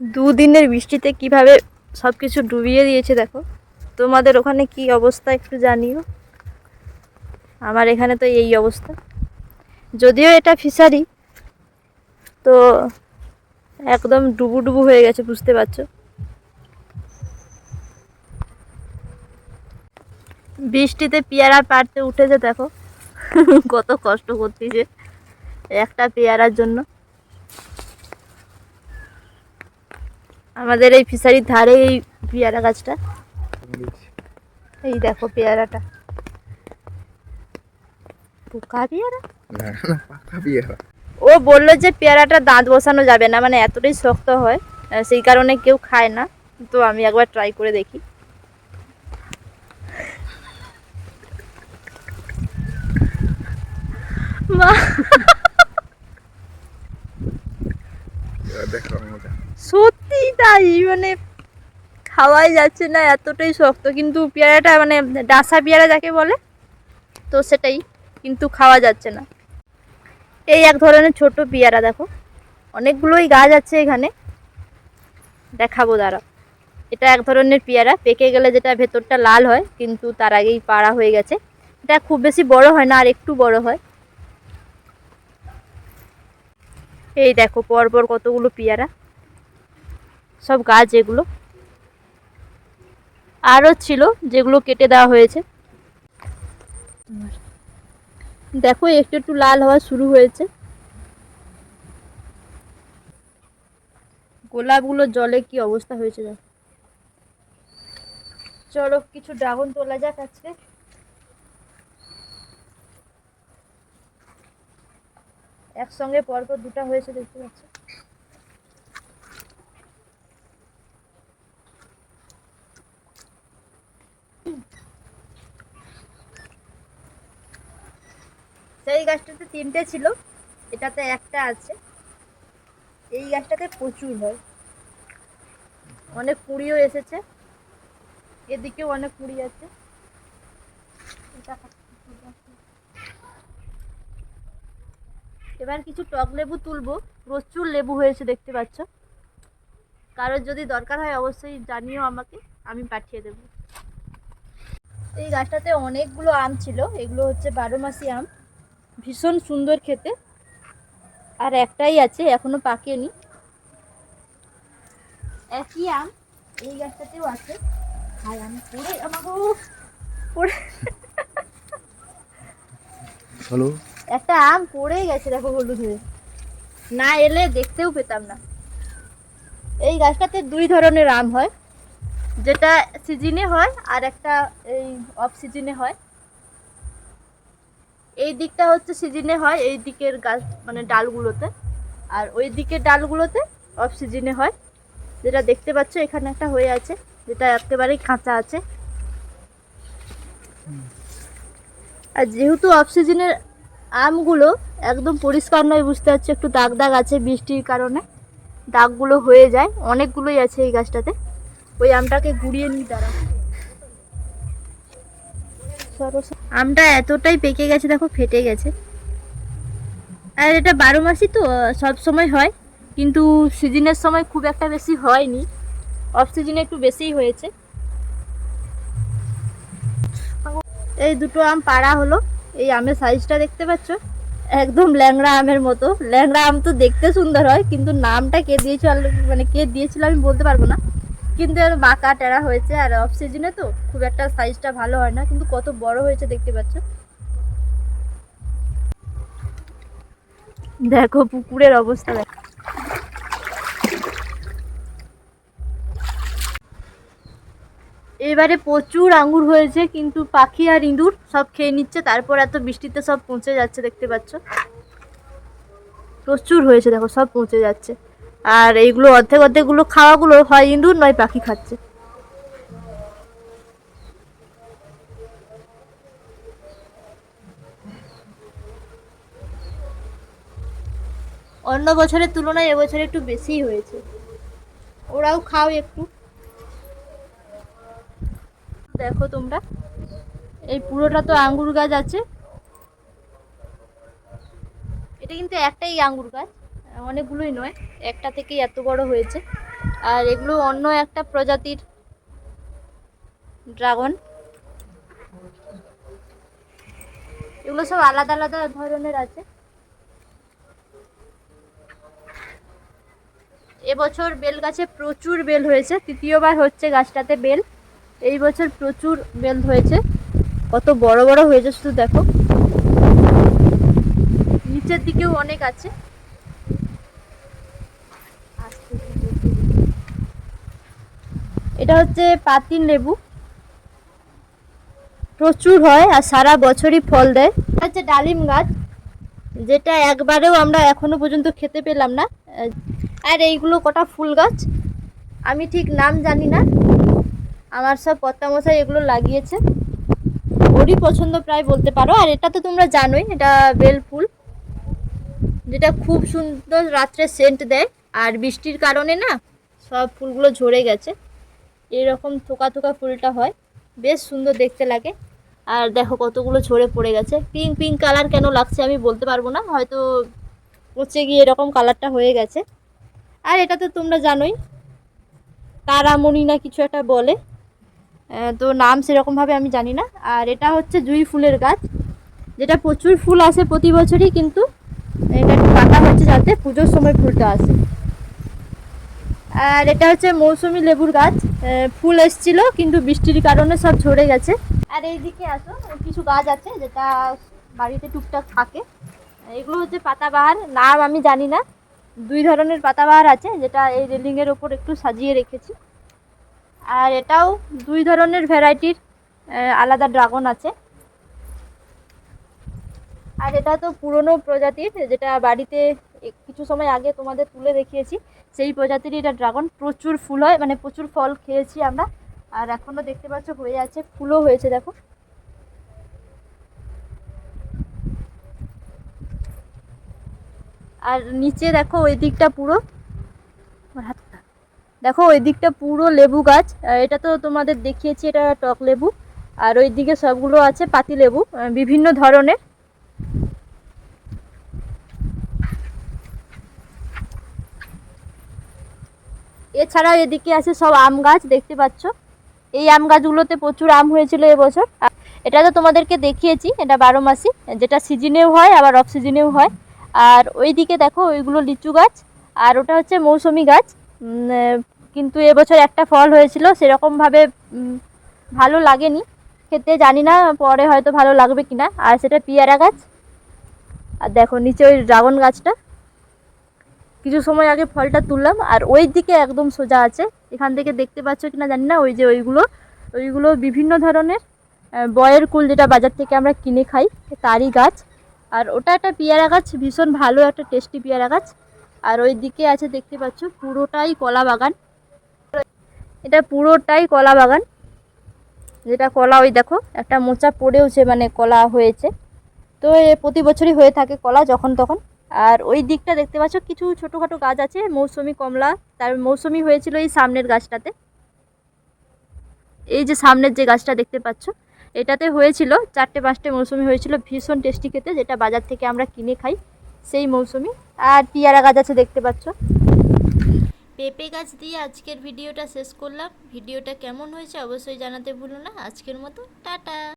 দুদিনের বৃষ্টিতে কীভাবে সব কিছু ডুবিয়ে দিয়েছে দেখো। তোমাদের ওখানে কি অবস্থা একটু জানিও। আমার এখানে তো এই অবস্থা। যদিও এটা ফিশারি, তো একদম ডুবু ডুবু হয়ে গেছে, বুঝতে পারছ? বৃষ্টিতে পেয়ারা পাড়তে উঠেছে দেখো। কত কষ্ট করতেছে একটা পেয়ারার জন্য। আমাদের এই ফিশারির ধারে এই পেয়ারা গাছটা। এই দেখো পেয়ারাটা। পোকা পেয়ারা? ও বলল যে পেয়ারাটা দাঁত বসানো যাবে না মানে এতটাই শক্ত হয় সেই কারণে কেউ খায় না। তো আমি একবার ট্রাই করে দেখি। সত্যি তাই মানে খাওয়াই যাচ্ছে না, এতটাই শক্ত। কিন্তু পেয়ারাটা মানে ডাসা পেয়ারা যাকে বলে, তো সেটাই কিন্তু খাওয়া যাচ্ছে না। এই এক ধরনের ছোট পেয়ারা, দেখো। অনেকগুলোই গাছ আছে এখানে। দেখাবো দাঁড়া এটা এক ধরনের পেয়ারা। পেকে গেলে যেটা ভেতরটা লাল হয়, কিন্তু তার আগেই পাড়া হয়ে গেছে। এটা খুব বেশি বড় হয় না, আর একটু বড় হয়। এই দেখো, পরপর কতগুলো পেয়ারা। সব গাছ এগুলো। আরও ছিল যেগুলো কেটে দেওয়া হয়েছে। দেখো, একটু একটু লাল হওয়া শুরু হয়েছে। গোলাপগুলো জলে কি অবস্থা হয়েছে দেখো। চলো, কিছু ড্রাগন তোলা যাক আজকে। একসঙ্গে পরপর দুটো হয়েছে, দেখতে পাচ্ছ? সেই গাছটাতে তিনটে ছিল, এটাতে একটা আছে। এই গাছটাতে প্রচুর হয়। অনেক কুড়িও এসেছে। এদিকেও অনেক কুড়ি আছে। এবার কিছু টক লেবু তুলবো। প্রচুর লেবু হয়েছে, দেখতে পাচ্ছ। কারোর যদি দরকার হয়, অবশ্যই জানিও আমাকে, আমি পাঠিয়ে দেবো। এই গাছটাতে অনেকগুলো আম ছিল। এগুলো হচ্ছে বারো মাসি আম। ভীষণ সুন্দর খেতে। আর একটাই আছে এখনও পাকেনি। একই আম এই গাছটাতেও আছে। আর আমি পড়ে আমাকে পড়ে। হ্যালো। একটা আম পড়েই গেছে দেখো হলুদ। হয়ে না এলে দেখতেও পেতাম না। এই গাছটাতে দুই ধরনের আম হয় যেটা সিজনে হয় আর একটা এই অফ সিজনে হয়। এই দিকটা হচ্ছে সিজনে হয়, এই দিকের গাছ মানে ডালগুলোতে। আর ওই দিকের ডালগুলোতে অফ সিজনে হয়। যেটা দেখতে পাচ্ছ, এখানে একটা হয়ে আছে, যেটা একেবারেই কাঁচা আছে। আর যেহেতু অফ সিজনের আমগুলো একদম পরিষ্কার নয়, বুঝতে পারছি, একটু দাগ দাগ আছে বৃষ্টির কারণে, দাগগুলো হয়ে যায়। অনেকগুলোই আছে এই গাছটাতে। ওই আমটাকে গুড়িয়ে নিই তারা আমটা এতটাই পেকে গেছে, দেখো ফেটে গেছে। আর এটা বারো মাসই তো সব সময় হয়, কিন্তু সিজনের সময় খুব একটা বেশি হয়নি। অফ সিজনে একটু বেশিই হয়েছে। এই দুটো আম পাড়া হলো, এই আমের সাইজটা দেখতে পাচ্ছ? একদম ল্যাংড়া আমের মতো। ল্যাংড়া আম তো দেখতে সুন্দর হয়, কিন্তু নামটা কে দিয়েছিল মানে কে দিয়েছিল আমি বলতে পারব না। কিন্তু এর বাঁকা টেরা হয়েছে আর অফ সিজনে তো খুব একটা সাইজটা ভালো হয় না, কিন্তু কত বড় হয়েছে দেখতে পাচ্ছ। দেখো পুকুরের অবস্থা দেখো। এবারে প্রচুর আঙ্গুর হয়েছে, কিন্তু পাখি আর ইঁদুর সব খেয়ে নিচ্ছে, তারপর এত বৃষ্টিতে সব পচে যাচ্ছে দেখতে পাচ্ছ। প্রচুর হয়েছে, দেখো সব পচে যাচ্ছে। আর এইগুলো অর্ধেক অর্ধেকগুলো খাওয়াগুলো হয় ইঁদুর, নয় পাখি খাচ্ছে। অন্য বছরের তুলনায় এবছর একটু বেশিই হয়েছে। ওরাও খাও একটু। দেখো তোমরা, এই পুরোটা তো আঙ্গুর গাছ আছে। এটা কিন্তু একটাই আঙ্গুর গাছ। অনেকগুলোই নয়, একটা থেকেই এত বড় হয়েছে। আর এগুলো অন্য একটা প্রজাতির ড্রাগন। এগুলো সব আলাদা আলাদা ধরনের আছে। এবছর বেল গাছে প্রচুর বেল হয়েছে। তৃতীয়বার হচ্ছে গাছটাতে বেল। এই বছর প্রচুর বেল হয়েছে। কত বড় বড় হয়েছে শুধু দেখো। নিচের দিকেও অনেক আছে আস্তে ধীরে ধীরে। এটা হচ্ছে পাতিল লেবু। প্রচুর হয় আর সারা বছরই ফল দেয়। হচ্ছে ডালিম গাছ, যেটা একবারেও আমরা এখনও পর্যন্ত খেতে পেলাম না। আর এইগুলো কটা ফুল গাছ, আমি ঠিক নাম জানি না। আমার সব কর্তামশাই এগুলো লাগিয়েছে। ওরই পছন্দ প্রায় বলতে পারো। আর এটা তো তোমরা জানোই, এটা বেল ফুল, যেটা খুব সুন্দর রাত্রে সেন্ট দেয়। আর বৃষ্টির কারণে না সব ফুলগুলো ঝরে গেছে। এরকম থোকা থোকা ফুলটা হয়। বেশ সুন্দর দেখতে লাগে। আর দেখো কতগুলো ঝরে পড়ে গেছে। পিঙ্ক পিঙ্ক কালার কেন লাগছে আমি বলতে পারব না। হয়তো পচে গিয়ে এরকম কালারটা হয়ে গেছে। আর এটা তো তোমরা জানোই, তারামণি না কিছু একটা বলে। তো নাম সেরকমভাবে আমি জানি না। আর এটা হচ্ছে জুঁই ফুলের গাছ। যেটা প্রচুর ফুল আসে প্রতি বছরই, কিন্তু এটা একটু কাটা হচ্ছে যাতে পুজোর সময় ফুলটা আসে। আর এটা হচ্ছে মৌসুমি লেবুর গাছ। ফুল এসছিল, কিন্তু বৃষ্টির কারণে সব ঝরে গেছে। আর এইদিকে আসো, কিছু গাছ আছে যেটা বাড়িতে টুকটাক থাকে। এগুলো হচ্ছে পাতাবাহার, নাম আমি জানি না। দুই ধরনের পাতাবাহার আছে, যেটা এই রেলিংয়ের ওপর একটু সাজিয়ে রেখেছি। আর এটাও দুই ধরনের ভ্যারাইটির আলাদা ড্রাগন আছে। আর এটা তো পুরনো প্রজাতির, যেটা বাড়িতে কিছু সময় আগে তোমাদের তুলে দেখিয়েছি। সেই প্রজাতির এটা ড্রাগন। প্রচুর ফুল হয় মানে প্রচুর ফল খেয়েছি আমরা। আর এখনও দেখতে পাচ্ছ হয়ে আছে, ফুলও হয়েছে, দেখো। আর নিচে দেখো ওই দিকটা পুরো। দেখো ওই দিকটা পুরো লেবু গাছ। এটা তো তোমাদের দেখিয়েছি, এটা টক লেবু। আর ওই দিকে সবগুলো আছে পাতি লেবু বিভিন্ন ধরনের। এছাড়াও এদিকে আছে সব আম গাছ, দেখতে পাচ্ছ। এই আম গাছগুলোতে প্রচুর আম হয়েছিল এবছর। এটা তো তোমাদেরকে দেখিয়েছি, এটা বারো মাসি। যেটা সিজনেও হয়, আবার অফ সিজনেও হয়। আর ওই দিকে দেখো, ওইগুলো লিচু গাছ, আর ওটা হচ্ছে মৌসুমি গাছ। কিন্তু এবছর একটা ফল হয়েছিল, সেরকমভাবে ভালো লাগেনি। খেতে জানি না, পরে হয়তো ভালো লাগবে কিনা। আর সেটা পিয়ারা গাছ। আর দেখো, নিচে ওই ড্রাগন গাছটা। কিছু সময় আগে ফলটা তুললাম, আর ওই দিকে একদম সোজা আছে। এখান থেকে দেখতে পাচ্ছ কি না জানি না, ওই যে ওইগুলো ওইগুলো বিভিন্ন ধরনের বয়ের কুল যেটা বাজার থেকে আমরা কিনে খাই, তারই গাছ। আর ওটা একটা পেয়ারা গাছ, ভীষণ ভালো, একটা টেস্টি পেয়ারা গাছ। আর ওই দিকে আছে, দেখতে পাচ্ছ, পুরোটাই কলা বাগান। এটা পুরোটাই কলা বাগান। যেটা কলা, ওই দেখো, একটা মোচা পড়েওছে মানে কলা হয়েছে। তো প্রতি বছরই হয়ে থাকে কলা, যখন তখন। আর ওই দিকটা দেখতে পাচ্ছ, কিছু ছোটোখাটো গাছ আছে, মৌসুমি কমলা। তার মৌসুমি হয়েছিল এই সামনের গাছটাতে। এই যে সামনের যে গাছটা দেখতে পাচ্ছ, এটাতে হয়েছিল, চারটে পাঁচটে মৌসুমি হয়েছিল ভীষণ টেস্টি খেতে, যেটা বাজার থেকে আমরা কিনে খাই সেই মৌসুমি। আর পিয়ারা গাছ আছে দেখতে পাচ্ছ। পেঁপে গাছ দিয়ে আজকের ভিডিওটা শেষ করলাম। ভিডিওটা কেমন হয়েছে অবশ্যই জানাতে ভুলো না। আজকের মতো, টাটা।